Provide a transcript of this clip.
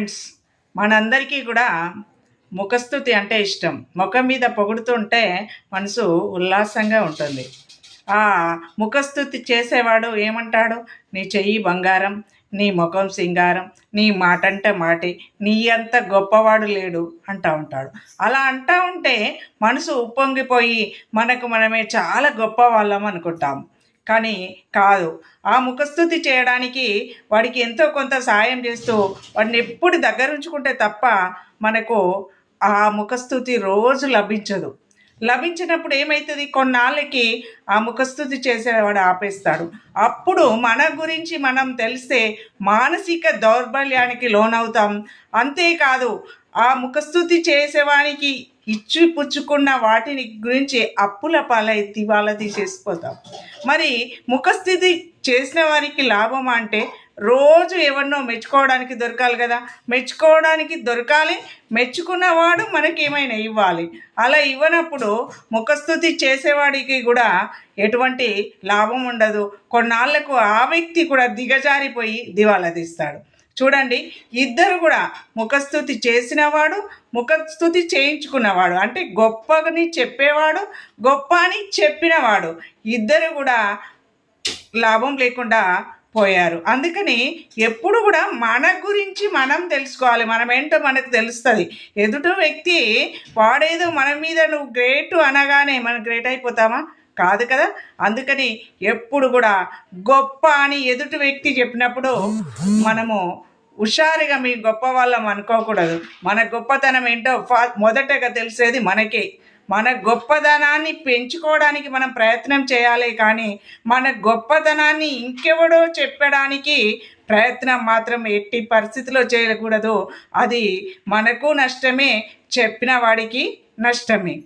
Friends మనందరికీ కూడా ముఖస్థుతి అంటే ఇష్టం. ముఖం మీద పొగుడుతుంటే మనసు ఉల్లాసంగా ఉంటుంది. ఆ ముఖస్థుతి చేసేవాడు ఏమంటాడు? నీ చెయ్యి బంగారం నీ ముఖం సింగారం నీ మాట అంటే మాటి నీ అంత గొప్పవాడు లేడు అంటూ ఉంటాడు. అలా అంటూ ఉంటే మనసు ఉప్పొంగిపోయి మనకు మనమే చాలా గొప్ప వాళ్ళం అనుకుంటాం. కానీ కాదు. ఆ ముఖస్థుతి చేయడానికి వాడికి ఎంతో కొంత సాయం చేస్తూ వాడిని ఎప్పుడు దగ్గర ఉంచుకుంటే తప్ప మనకు ఆ ముఖస్థుతి రోజు లభించదు. లభించినప్పుడు ఏమవుతుంది కొన్నాళ్ళకి ఆ ముఖస్థుతి చేసేవాడు ఆపేస్తాడు. అప్పుడు మన గురించి మనం తెలిస్తే మానసిక దౌర్బల్యానికి లోనవుతాం. అంతేకాదు ఆ ముఖస్థుతి చేసేవానికి ఇచ్చి పుచ్చుకున్న వాటిని గురించి అప్పుల పాలై దివాలా తీసేసిపోతాం. మరి ముఖస్థితి చేసిన వారికి లాభం అంటే రోజు ఎవరినో మెచ్చుకోవడానికి దొరకాలి కదా. మెచ్చుకోవడానికి దొరకాలి మెచ్చుకున్నవాడు మనకి ఏమైనా ఇవ్వాలి. అలా ఇవ్వనప్పుడు ముఖస్థుతి చేసేవాడికి కూడా ఎటువంటి లాభం ఉండదు. కొన్నాళ్ళకు ఆ వ్యక్తి కూడా దిగజారిపోయి దివాలా తీస్తాడు. చూడండి ఇద్దరు కూడా ముఖస్థుతి చేసినవాడు ముఖస్థుతి చేయించుకున్నవాడు. అంటే గొప్పని చెప్పేవాడు గొప్ప అని చెప్పినవాడు. ఇద్దరు కూడా లాభం లేకుండా పోయారు. అందుకని ఎప్పుడు కూడా మన గురించి మనం తెలుసుకోవాలి. మనం ఏంటో మనకు తెలుస్తుంది. ఎదుట వ్యక్తి వాడేదో మన మీద నువ్వు గ్రేట్ అనగానే మనం గ్రేట్ అయిపోతామా? కాదు కదా? అందుకని ఎప్పుడు కూడా గొప్ప అని ఎదుటి వ్యక్తి చెప్పినప్పుడు మనము హుషారుగా మీ గొప్ప వాళ్ళం అనుకోకూడదు. మన గొప్పతనం ఏంటో ఫా మొదటగా తెలిసేది మనకే. మన గొప్పతనాన్ని పెంచుకోవడానికి మనం ప్రయత్నం చేయాలి కానీ మన గొప్పతనాన్ని ఇంకెవడో చెప్పడానికి ప్రయత్నం మాత్రం ఎట్టి పరిస్థితిలో చేయకూడదు. అది మనకు నష్టమే చెప్పిన వాడికి నష్టమే.